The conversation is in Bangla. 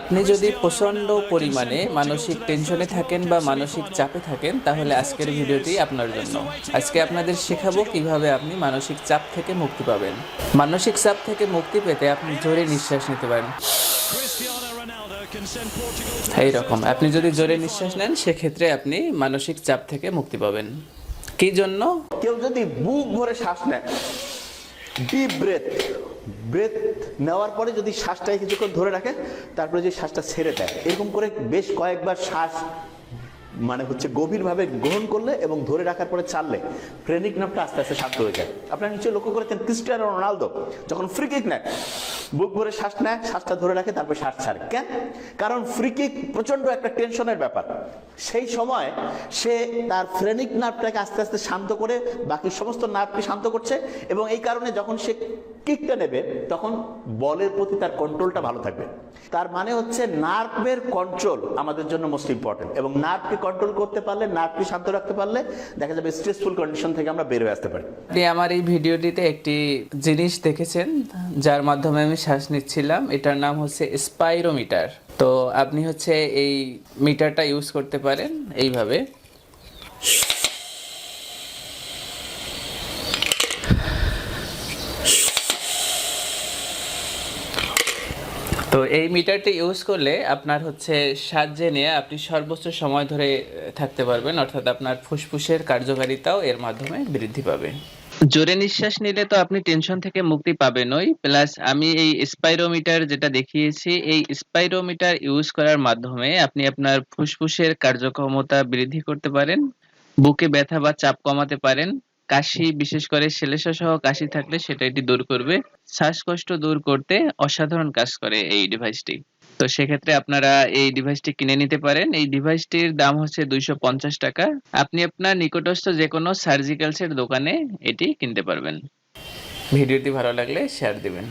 আপনি যদি প্রচণ্ড পরিমাণে মানসিক টেনশনে থাকেন বা মানসিক চাপে থাকেন, তাহলে আজকের ভিডিওটি আপনার জন্য। আজকে আপনাদের শেখাবো কীভাবে আপনি মানসিক চাপ থেকে মুক্তি পাবেন। মানসিক চাপ থেকে মুক্তি পেতে আপনি জোরে নিঃশ্বাস নিতে পারেন। Cristiano Ronaldo can send Portugal to এই রকম আপনি যদি জোরে নিঃশ্বাস নেন, সেক্ষেত্রে আপনি মানসিক চাপ থেকে মুক্তি পাবেন। কি জন্য? কেউ যদি বুক ভরে শ্বাস নেয় ডিপ ব্রেথ ব্রেথ নেওয়ার পরে যদি শ্বাসটাকে কিছুক্ষণ ধরে রাখে, তারপরে যদি শ্বাসটা ছেড়ে দেয়, এরকম করে বেশ কয়েকবার শ্বাস মানে হচ্ছে গভীরভাবে গ্রহণ করলে এবং ধরে রাখার পরে ছাড়লে ফ্রেনিক নামটা আস্তে আস্তে শান্ত হয়ে যায়। আপনারা নিশ্চয়ই লক্ষ্য করেছেন, ক্রিস্টিয়ানো রোনালদো যখন ফ্রি কিক নেয়, বুক ভরে শ্বাস নেয়, শ্বাসটা ধরে রাখে, তারপর শ্বাস ছাড়ে। কেন? কারণ ফ্রি কিক প্রচণ্ড একটা টেনশনের ব্যাপার। সেই সময় সে তার ফ্রেনিক নার্ভটাকে আস্তে আস্তে শান্ত করে বাকি সমস্ত নার্ভকে শান্ত করছে এবং এই কারণে যখন সে কিকটা নেবে, তখন বলের প্রতি তার কন্ট্রোলটা ভালো থাকবে। তার মানে হচ্ছে নার্ভের কন্ট্রোল আমাদের জন্য মোস্ট ইম্পর্টেন্ট এবং নার্ভকে কন্ট্রোল করতে পারলে, নার্ভকে শান্ত রাখতে পারলে দেখা যাবে স্ট্রেসফুল কন্ডিশন থেকে আমরা বের হয়ে আসতে পারি। আপনি আমার এই ভিডিওটিতে একটি জিনিস দেখেছেন, যার মাধ্যমে আমি শ্বাস নিচ্ছিলাম, এটার নাম হচ্ছে স্পাইরোমিটার তো আপনি হচ্ছে এই মিটারটা ইউজ করতে পারেন, এইভাবে। তো এই মিটারটি ইউজ করলে আপনার হচ্ছে সাহায্যে নিয়ে আপনি সর্বোচ্চ সময় ধরে থাকতে পারবেন। অর্থাৎ আপনার ফুসফুসের কার্যকারিতাও এর মাধ্যমে বৃদ্ধি পাবে। জোরে নিঃশ্বাস নিলে তো আপনি টেনশন থেকে মুক্তি পাবেনই। প্লাস আমি এই স্পাইরোমিটার যেটা দেখিয়েছি, এই স্পাইরোমিটার ইউজ করার মাধ্যমে আপনি আপনার ফুসফুসের কার্যক্ষমতা বৃদ্ধি করতে পারেন, বুকে ব্যথা বা চাপ কমাতে পারেন। কাশি, বিশেষ করে শ্লেষা সহ কাশি থাকলে সেটা এটি দূর করবে। শ্বাসকষ্ট দূর করতে অসাধারণ কাজ করে এই ডিভাইসটি তো সেক্ষেত্রে আপনারা এই ডিভাইসটি কিনে নিতে পারেন। এই ডিভাইসটির দাম হচ্ছে দুইশো পঞ্চাশ টাকা। আপনি আপনার নিকটস্থ যে কোনো সার্জিক্যালসের দোকানে এটি কিনতে পারবেন। ভিডিওটি ভালো লাগলে শেয়ার দিবেন।